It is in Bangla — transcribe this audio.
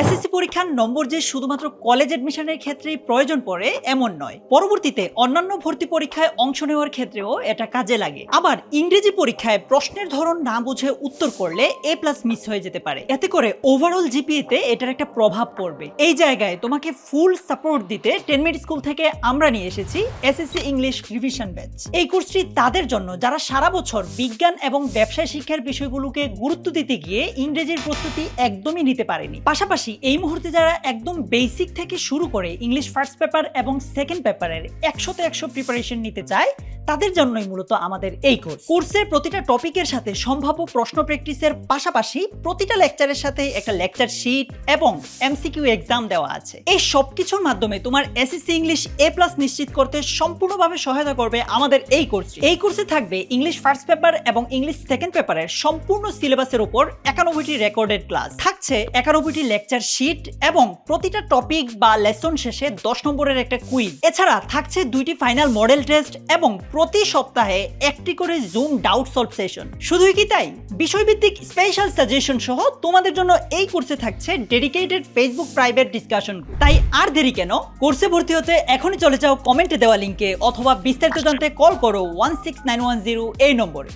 এসএসসি পরীক্ষার নম্বর যে শুধুমাত্র কলেজ অ্যাডমিশনের ক্ষেত্রেই প্রয়োজন পড়ে, এমন নয়। পরবর্তীতে অন্যান্য ভর্তি পরীক্ষায় অংশ নেওয়ার ক্ষেত্রেও এটা কাজে লাগে। আবার ইংরেজি পরীক্ষায় প্রশ্নের ধরন না বুঝে উত্তর করলে এ প্লাস মিস হয়ে যেতে পারে। এতে করে ওভারঅল জিপিএতে এটার একটা প্রভাব পড়বে। এই জায়গায় তোমাকে ফুল সাপোর্ট দিতে টেন মিনিট স্কুল থেকে আমরা নিয়ে এসেছি এসএসসি ইংলিশ রিভিশন ব্যাচ এই কোর্সটি তাদের জন্য, যারা সারা বছর বিজ্ঞান এবং ব্যবসায় শিক্ষার বিষয়গুলোকে গুরুত্ব দিতে গিয়ে ইংরেজির প্রস্তুতি একদমই নিতে পারেনি। পাশাপাশি এই মুহূর্তে যারা একদম বেসিক থেকে শুরু করে ইংলিশ ফার্স্ট পেপার এবং সেকেন্ড পেপারের একশোতে একশো প্রিপারেশন নিতে চায় তাদের জন্যই মূলত আমাদের এই কোর্স কোর্সের প্রতিটা টপিকের সাথে সম্ভাব্য প্রশ্ন প্র্যাকটিসের পাশাপাশি প্রতিটা লেকচারের সাথে একটা লেকচার শিট এবং এমসিকিউ এক্সাম দেওয়া আছে। এই সব কিছুর মাধ্যমে তোমার এসএসসি ইংলিশ এ প্লাস নিশ্চিত করতে সম্পূর্ণভাবে সহায়তা করবে আমাদের এই কোর্স এই কোর্সে থাকবে ইংলিশ ফার্স্ট পেপার এবং ইংলিশ সেকেন্ড পেপারের সম্পূর্ণ সিলেবাসের উপর একানব্বইটি রেকর্ডেড ক্লাস থাকছে একানব্বইটি লেকচার শিট এবং প্রতিটা টপিক বা লেসন শেষে দশ নম্বরের একটা কুইজ এছাড়া থাকছে দুইটি ফাইনাল মডেল টেস্ট এবং প্রতি সপ্তাহে একটি করে জুম ডাউট সলভ সেশন শুধুই কি তাই? বিষয়ভিত্তিক স্পেশাল সাজেশন সহ তোমাদের জন্য এই কোর্সে থাকছে ডেডিকেটেড ফেসবুক প্রাইভেট ডিসকাশন তাই আর দেরি কেন? কোর্সে ভর্তি হতে এখনই চলে যাও কমেন্টে দেওয়া লিঙ্কে অথবা বিস্তারিত জানতে কল করো one six nine one zero এই নম্বরে।